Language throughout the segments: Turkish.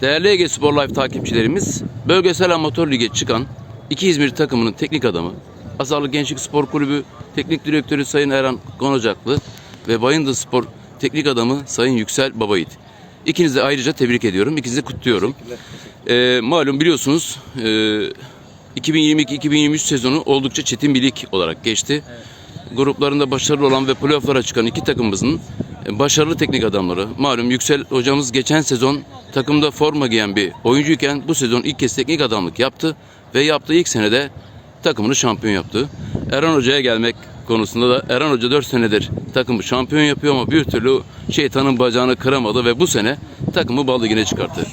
Değerli Ege Spor Life takipçilerimiz, bölgesel amatör lige çıkan iki İzmir takımının teknik adamı, Azarlı Gençlik Spor Kulübü Teknik Direktörü Sayın Erhan Konacaklı ve Bayındır Spor Teknik Adamı Sayın Yüksel Babayit. İkinizi de ayrıca tebrik ediyorum, ikinizi kutluyorum. Ee, malum biliyorsunuz e, 2022-2023 sezonu oldukça çetin bir lig olarak geçti. Gruplarında başarılı olan ve playofflara çıkan iki takımımızın başarılı teknik adamları. Malum Yüksel hocamız geçen sezon takımda forma giyen bir oyuncuyken bu sezon ilk kez teknik adamlık yaptı ve yaptığı ilk senede takımını şampiyon yaptı. Erhan Hoca'ya gelmek konusunda da Erhan Hoca 4 senedir takımı şampiyon yapıyor ama bir türlü şeytanın bacağını kıramadı ve bu sene takımı bal ligine çıkarttı.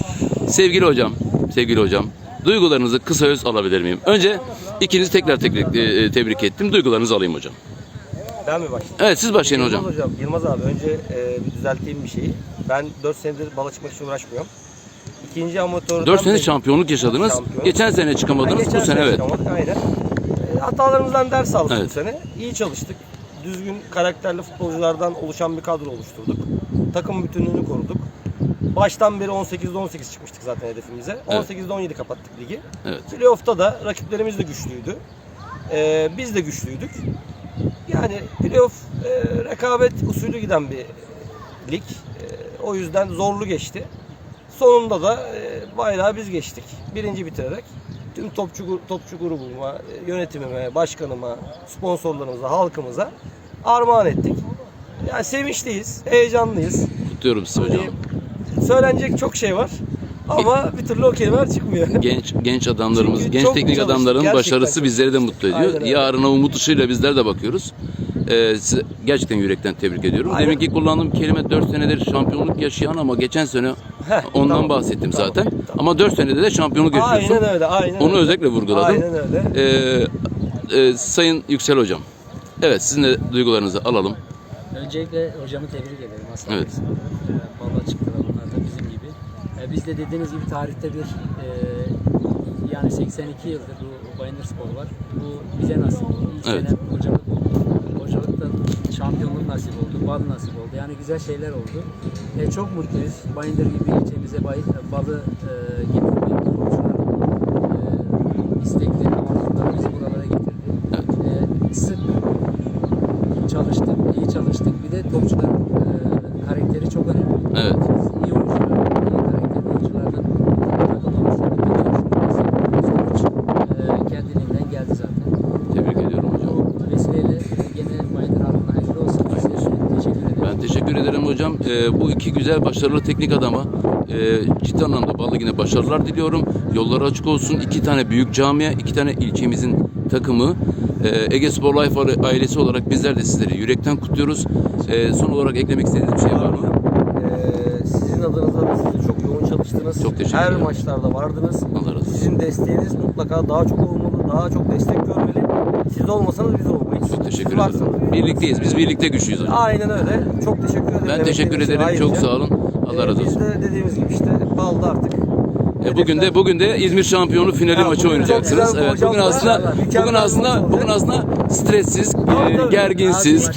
Sevgili hocam, sevgili hocam duygularınızı kısa öz alabilir miyim? Önce ikinizi tekrar tekrar e, tebrik ettim. Duygularınızı alayım hocam. Ben mi başlayayım? Evet siz başlayın Yılmaz hocam. hocam. Yılmaz abi önce e, bir düzelteyim bir şeyi. Ben 4 senedir bala çıkmak için uğraşmıyorum. İkinci amatörden 4 sene beri- şampiyonluk yaşadınız. Şampiyon. Geçen sene çıkamadınız. geçen Bu sene evet. çıkamadık, Aynen. E, hatalarımızdan ders aldık Evet. bu sene. İyi çalıştık. Düzgün karakterli futbolculardan oluşan bir kadro oluşturduk. Takım bütünlüğünü koruduk. Baştan beri 18'de 18 çıkmıştık zaten hedefimize. Evet. 18'de 17 kapattık ligi. Evet. Playoff'ta da rakiplerimiz de güçlüydü. Ee, biz de güçlüydük. Yani playoff e, rekabet usulü giden bir lig. E, o yüzden zorlu geçti. Sonunda da e, bayrağı biz geçtik. Birinci bitirerek tüm topçu topçu grubuma, e, yönetimime, başkanıma, sponsorlarımıza, halkımıza armağan ettik. Yani sevinçliyiz, heyecanlıyız. Kutluyorum sizi hocam. Hani söylenecek çok şey var. Ama bir türlü o kelimeler çıkmıyor. Genç genç adamlarımız, Çünkü genç çok teknik çalıştık, adamların gerçekten başarısı çok bizleri de mutlu ediyor. Aynen öyle. Yarına umut ışığıyla bizler de bakıyoruz. Ee, size gerçekten yürekten tebrik ediyorum. Aynen. Deminki kullandığım kelime 4 senedir şampiyonluk yaşayan ama geçen sene Heh, ondan tamam, bahsettim tamam, zaten. tamam. Ama 4 senede de şampiyonluk yaşıyorsun. Aynen öyle, aynen Onu öyle. özellikle vurguladım. Aynen öyle. Ee, e, Sayın Yüksel Hocam. Evet sizin de duygularınızı alalım. Öncelikle hocamı tebrik ederim aslında. Evet. Ee, Valla çıktılar onlar da bizim gibi. Ee, biz de dediğiniz gibi tarihte bir e, yani 82 yıldır bu Bayındır Spor var. Bu bize nasip oldu. İlk Evet. sene hocalık, hocalıkta şampiyonluk nasip oldu, bal nasip oldu. Yani güzel şeyler oldu. E, çok mutluyuz. Bayındır gibi ilçemize bay, balı e, getirdi. Komşular e, istekli avantajlar bizi buralara getirdi. E, sık çalıştık, iyi çalıştık. Bir de topçuların e, karakteri çok önemli. Evet. Biz iyi oyuncular, iyi karakterli oyunculardan takım oluşturduk. Sonuç e, kendiliğinden geldi zaten. Tebrik ediyorum hocam. Bu vesileyle gene Bayındır halkına hayırlı olsun. Size teşekkür ederim. Ben teşekkür ederim hocam. Ee, bu iki güzel başarılı teknik adama e, ciddi anlamda Ballı yine başarılar diliyorum. Yolları açık olsun. İki tane büyük camia, iki tane ilçemizin takımı. e, Ege Spor Life ailesi olarak bizler de sizleri yürekten kutluyoruz. E, son olarak eklemek istediğiniz bir şey var mı? Adınıza da siz çok yoğun çalıştınız. Çok teşekkür Her ederim. maçlarda vardınız. Allah razı. Sizin desteğiniz mutlaka daha çok olmalı, daha çok destek görmeli. Siz olmasanız biz olmayız. Çok teşekkür Siz ederim. Birlikteyiz. Biz birlikte güçlüyüz hocam. Aynen öyle. Çok teşekkür ederim. Ben teşekkür Emekleriniz için ederim. Çok ayrıca. sağ olun. Allah Ee, razı Biz olsun. de dediğimiz gibi işte balda artık. E, bugün de bugün de İzmir şampiyonu finali Ya, maçı oynayacaksınız. Evet, bugün aslında bugün aslında bugün aslında stressiz, e, gerginsiz.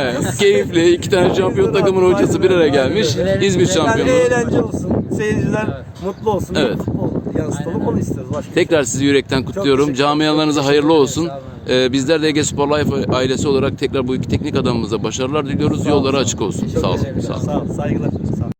Evet, keyifli. iki tane şampiyon takımın hocası bir araya gelmiş. İzmir şampiyonu. eğlence olsun, seyirciler mutlu olsun. Evet. Yansıtalım onu isteriz. Başka Tekrar sizi yürekten kutluyorum. Camialarınıza hayırlı olsun. Sağ olun. E, bizler de Ege Spor Life ailesi olarak tekrar bu iki teknik adamımıza başarılar diliyoruz. Yolları açık olsun. Sağ olun. Sağ olun. şey. Saygılar.